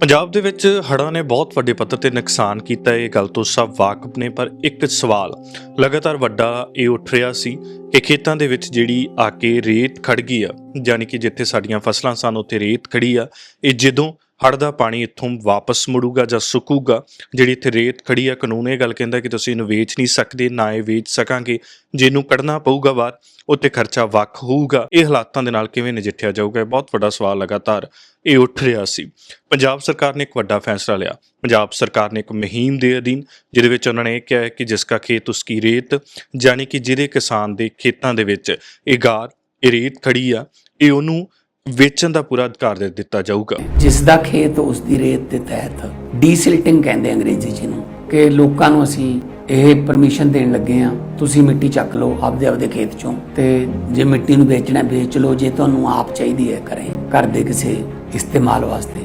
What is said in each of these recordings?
ਪੰਜਾਬ ਦੇ ਵਿੱਚ ਹੜ੍ਹਾਂ ਨੇ ਬਹੁਤ ਵੱਡੇ ਪੱਧਰ ਤੇ ਨੁਕਸਾਨ ਕੀਤਾ ਇਹ ਗੱਲ ਤੋਂ ਸਭ ਵਾਕਿਫ ਨੇ, ਪਰ ਇੱਕ ਸਵਾਲ ਲਗਾਤਾਰ ਵੱਡਾ ਇਹ ਉੱਠ ਰਿਹਾ ਸੀ ਕਿ ਖੇਤਾਂ ਦੇ ਵਿੱਚ ਜਿਹੜੀ ਆ ਕੇ ਰੇਤ ਖੜ ਗਈ ਆ ਯਾਨੀ ਕਿ ਜਿੱਥੇ ਸਾਡੀਆਂ ਫਸਲਾਂ ਸਨ, ਉੱਥੇ ਰੇਤ ਖੜੀ ਆ। ਇਹ ਜਦੋਂ ਹੜ੍ਹ ਦਾ ਪਾਣੀ ਇੱਥੋਂ ਵਾਪਸ ਮੁੜੂਗਾ ਜਾਂ ਸੁੱਕੂਗਾ? ਜਿਹੜੀ ਇੱਥੇ ਰੇਤ ਖੜੀ ਆ, ਕਾਨੂੰਨ ਇਹ ਗੱਲ ਕਹਿੰਦਾ ਕਿ ਤੁਸੀਂ ਇਹਨੂੰ ਵੇਚ ਨਹੀਂ ਸਕਦੇ, ਨਾ ਇਹ ਵੇਚ ਸਕਾਂਗੇ। ਜਿਹਨੂੰ ਕੱਢਣਾ ਪਊਗਾ ਬਾਹਰ ਉੱਤੇ ਖਰਚਾ ਵੱਖ ਹੋਊਗਾ। ਇਹ ਹਾਲਾਤਾਂ ਦੇ ਨਾਲ ਕਿਵੇਂ ਨਜਿੱਠਿਆ ਜਾਊਗਾ, ਇਹ ਬਹੁਤ ਵੱਡਾ ਸਵਾਲ ਲਗਾਤਾਰ ਇਹ ਉੱਠ ਰਿਹਾ ਸੀ। ਪੰਜਾਬ ਸਰਕਾਰ ਨੇ ਇੱਕ ਵੱਡਾ ਫੈਸਲਾ ਲਿਆ। ਪੰਜਾਬ ਸਰਕਾਰ ਨੇ ਇੱਕ ਮੁਹਿੰਮ ਦੇ ਅਧੀਨ, ਜਿਹਦੇ ਵਿੱਚ ਉਹਨਾਂ ਨੇ ਇਹ ਕਿਹਾ ਹੈ ਕਿ ਜਿਸ ਕਾ ਖੇਤ ਉਸਕੀ ਰੇਤ, ਯਾਨੀ ਕਿ ਜਿਹਦੇ ਕਿਸਾਨ ਦੇ ਖੇਤਾਂ ਦੇ ਵਿੱਚ ਇਹ ਗਾਰ, ਇਹ ਰੇਤ ਖੜੀ ਆ, ਇਹ ਉਹਨੂੰ ਵੇਚਣ ਦਾ ਪੂਰਾ ਅਧਿਕਾਰ ਦੇ ਦਿੱਤਾ ਜਾਊਗਾ। ਜਿਸ ਦਾ ਖੇਤ ਉਸ ਦੀ ਰੇਤ ਦੇ ਤਹਿਤ ਡੀਸਿਲਟਿੰਗ ਕਹਿੰਦੇ ਅੰਗਰੇਜ਼ੀ ਚ ਨੂੰ ਕਿ ਲੋਕਾਂ ਨੂੰ ਅਸੀਂ ਇਹ ਪਰਮਿਸ਼ਨ ਦੇਣ ਲੱਗੇ ਆ ਤੁਸੀਂ ਮਿੱਟੀ ਚੱਕ ਲਓ ਆਪਦੇ ਆਪਦੇ ਖੇਤ ਚੋਂ ਤੇ ਜੇ ਮਿੱਟੀ ਨੂੰ ਵੇਚਣਾ ਵੇਚ ਲਓ, ਜੇ ਤੁਹਾਨੂੰ ਆਪ ਚਾਹੀਦੀ ਹੈ ਕਰੇ ਘਰ ਦੇ ਕਿਸੇ ਇਸਤੇਮਾਲ ਵਾਸਤੇ।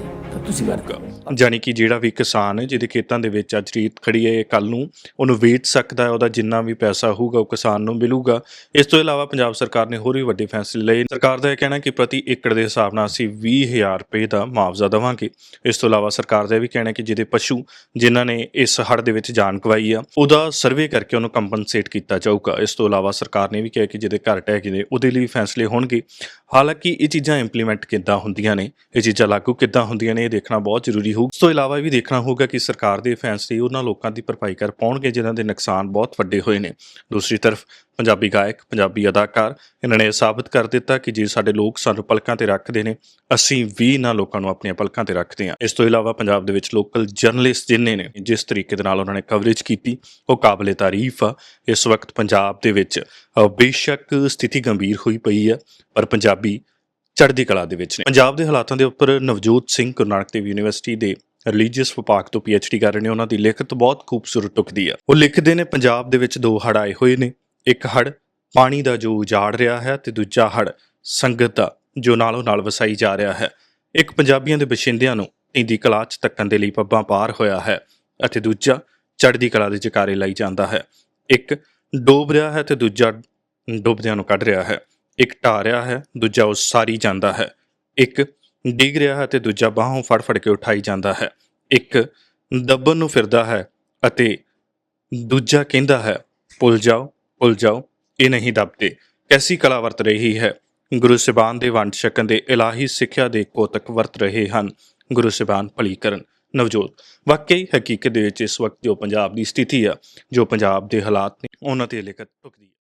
ਤੁਸੀਂ ਵਰਤੋ ਯਾਨੀ ਕਿ ਜਿਹੜਾ ਵੀ ਕਿਸਾਨ ਹੈ, ਜਿਹਦੇ ਖੇਤਾਂ ਦੇ ਵਿੱਚ ਅੱਜ ਰੇਤ ਖੜੀ ਹੈ ਕੱਲ ਨੂੰ ਉਹਨੂੰ ਵੇਚ ਸਕਦਾ ਹੈ, ਉਹਦਾ ਜਿੰਨਾ ਵੀ ਪੈਸਾ ਹੋਊਗਾ, ਉਹ ਕਿਸਾਨ ਨੂੰ ਮਿਲੂਗਾ। ਇਸ ਤੋਂ ਇਲਾਵਾ ਪੰਜਾਬ ਸਰਕਾਰ ਨੇ ਹੋਰ ਵੀ ਵੱਡੇ ਫੈਸਲੇ ਲਏ। ਸਰਕਾਰ ਦਾ ਇਹ ਕਹਿਣਾ ਕਿ ਪ੍ਰਤੀ ਏਕੜ ਦੇ ਹਿਸਾਬ ਨਾਲ ਅਸੀਂ 20000 ਰੁਪਏ ਦਾ ਮੁਆਵਜ਼ਾ ਦੇਵਾਂਗੇ। ਇਸ ਤੋਂ ਇਲਾਵਾ ਸਰਕਾਰ ਦਾ ਇਹ ਵੀ ਕਹਿਣਾ ਕਿ ਜਿਹਦੇ ਪਸ਼ੂ ਜਿਨ੍ਹਾਂ ਨੇ ਇਸ ਹੜ੍ਹ ਦੇ ਵਿੱਚ ਜਾਨ ਗਵਾਈ ਆ, ਉਹਦਾ ਸਰਵੇ ਕਰਕੇ ਉਹਨੂੰ ਕੰਪਨਸੇਟ ਕੀਤਾ ਜਾਊਗਾ। ਇਸ ਤੋਂ ਇਲਾਵਾ ਸਰਕਾਰ ਨੇ ਵੀ ਕਿਹਾ ਕਿ ਜਿਹਦੇ ਘਰ ਟਹਿ ਗਏ ਨੇ, ਉਹਦੇ ਲਈ ਵੀ ਫੈਸਲੇ ਹੋਣਗੇ। ਹਾਲਾਂਕਿ ਇਹ ਚੀਜ਼ਾਂ ਇੰਪਲੀਮੈਂਟ ਕਿੱਦਾਂ ਹੁੰਦੀਆਂ ਨੇ, ਇਹ ਚੀਜ਼ਾਂ ਲਾਗੂ ਕਿੱਦਾਂ ਹੁੰਦੀਆਂ ਨੇ, ਇਹ ਦੇਖਣਾ ਬਹੁਤ ਜ਼ਰੂਰੀ ਹੋਊ। ਇਸ ਤੋਂ ਇਲਾਵਾ ਇਹ ਵੀ ਦੇਖਣਾ ਹੋਊਗਾ ਕਿ ਸਰਕਾਰ ਦੇ ਫੈਸਲੇ ਉਹਨਾਂ ਲੋਕਾਂ ਦੀ ਭਰਪਾਈ ਕਰ ਪਾਉਣਗੇ ਜਿਨ੍ਹਾਂ ਦੇ ਨੁਕਸਾਨ ਬਹੁਤ ਵੱਡੇ ਹੋਏ ਨੇ। ਦੂਸਰੀ ਤਰਫ ਪੰਜਾਬੀ ਗਾਇਕ, ਪੰਜਾਬੀ ਅਦਾਕਾਰ, ਇਹਨਾਂ ਨੇ ਇਹ ਸਾਬਤ ਕਰ ਦਿੱਤਾ ਕਿ ਜੇ ਸਾਡੇ ਲੋਕ ਸਾਨੂੰ ਪਲਕਾਂ ਤੇ ਰੱਖਦੇ ਨੇ, ਅਸੀਂ ਵੀ ਇਹਨਾਂ ਲੋਕਾਂ ਨੂੰ ਆਪਣੀਆਂ ਪਲਕਾਂ ਤੇ ਰੱਖਦੇ ਹਾਂ। ਇਸ ਤੋਂ ਇਲਾਵਾ ਪੰਜਾਬ ਦੇ ਵਿੱਚ ਲੋਕਲ ਜਰਨਲਿਸਟ ਜਿੰਨੇ ਨੇ, ਜਿਸ ਤਰੀਕੇ ਦੇ ਨਾਲ ਉਹਨਾਂ ਨੇ ਕਵਰੇਜ ਕੀਤੀ, ਉਹ ਕਾਬਲੇ ਤਾਰੀਫ ਆ। ਇਸ ਵਕਤ ਪੰਜਾਬ ਦੇ ਵਿੱਚ ਬੇਸ਼ੱਕ ਸਥਿਤੀ ਗੰਭੀਰ ਹੋਈ ਪਈ ਆ, ਪਰ ਪੰਜਾਬੀ ਚੜ੍ਹਦੀ ਕਲਾ ਦੇ ਵਿੱਚ ਨੇ। ਪੰਜਾਬ ਦੇ ਹਾਲਾਤਾਂ ਦੇ ਉੱਪਰ ਨਵਜੋਤ ਸਿੰਘ ਗੁਰੂ ਨਾਨਕ ਦੇਵ ਯੂਨੀਵਰਸਿਟੀ ਦੇ ਰਿਲੀਜੀਅਸ ਵਿਭਾਗ ਤੋਂ ਪੀਐਚਡੀ ਕਰ ਰਹੇ ਨੇ। ਉਹਨਾਂ ਦੀ ਲਿਖਤ ਬਹੁਤ ਖੂਬਸੂਰਤ ਟੁਕਦੀ ਆ। ਉਹ ਲਿਖਦੇ ਨੇ, ਪੰਜਾਬ ਦੇ ਵਿੱਚ ਦੋ ਹੜ੍ਹ ਆਏ ਹੋਏ ਨੇ। ਇੱਕ ਹੜ੍ਹ ਪਾਣੀ ਦਾ ਜੋ ਉਜਾੜ ਰਿਹਾ ਹੈ ਤੇ ਦੂਜਾ ਹੜ੍ਹ ਸੰਗਤ ਦਾ, ਜੋ ਨਾਲੋਂ ਨਾਲ ਵਸਾਈ ਜਾ ਰਿਹਾ ਹੈ। ਇੱਕ ਪੰਜਾਬੀਆਂ ਦੇ ਬਸ਼ਿੰਦਿਆਂ ਨੂੰ ਇੰਦੀ ਕਲਾ ਚ ਤੱਕਣ ਦੇ ਲਈ ਪੱਬਾਂ ਪਾਰ ਹੋਇਆ ਹੈ ਅਤੇ ਦੂਜਾ ਚੜ੍ਹਦੀ ਕਲਾ ਦੇ ਜਕਾਰੇ ਲਈ ਜਾਂਦਾ ਹੈ। ਇੱਕ ਡੋਬ ਰਿਹਾ ਹੈ ਤੇ ਦੂਜਾ ਡੁੱਬਦਿਆਂ ਨੂੰ ਕੱਢ ਰਿਹਾ ਹੈ। ਇੱਕ ਢਾਹ ਰਿਹਾ ਹੈ, ਦੂਜਾ ਉਸਾਰੀ ਜਾਂਦਾ ਹੈ। ਇੱਕ ਡਿੱਗ ਰਿਹਾ ਹੈ ਤੇ ਦੂਜਾ ਬਾਹੋਂ ਫੜ ਫੜ ਕੇ ਉਠਾਈ ਜਾਂਦਾ ਹੈ। ਇੱਕ ਦੱਬਣ ਨੂੰ ਫਿਰਦਾ ਹੈ ਅਤੇ ਦੂਜਾ ਕਹਿੰਦਾ ਹੈ, ਭੁੱਲ ਜਾਓ ਭੁੱਲ ਜਾਓ, ਇਹ ਨਹੀਂ ਦੱਬਦੇ। ਕੈਸੀ ਕਲਾ ਵਰਤ ਰਹੀ ਹੈ? ਗੁਰੂ ਸਿਬਾਨ ਦੇ ਵੰਡ ਛਕਣ ਦੇ ਇਲਾਹੀ ਸਿੱਖਿਆ ਦੇ ਕੋਤਕ ਵਰਤ ਰਹੇ ਹਨ ਗੁਰੂ ਸਿਬਾਨ ਭਲੀ ਕਰਨ ਨਵਜੋਤ ਵਾਕਈ ਹਕੀਕਤ ਦੇ ਵਿੱਚ ਇਸ ਵਕਤ ਜੋ ਪੰਜਾਬ ਦੀ ਸਥਿਤੀ ਆ, ਜੋ ਪੰਜਾਬ ਦੇ ਹਾਲਾਤ ਨੇ, ਉਹਨਾਂ ਤੇ ਲਿਖਤ ਟੁਕਦੀ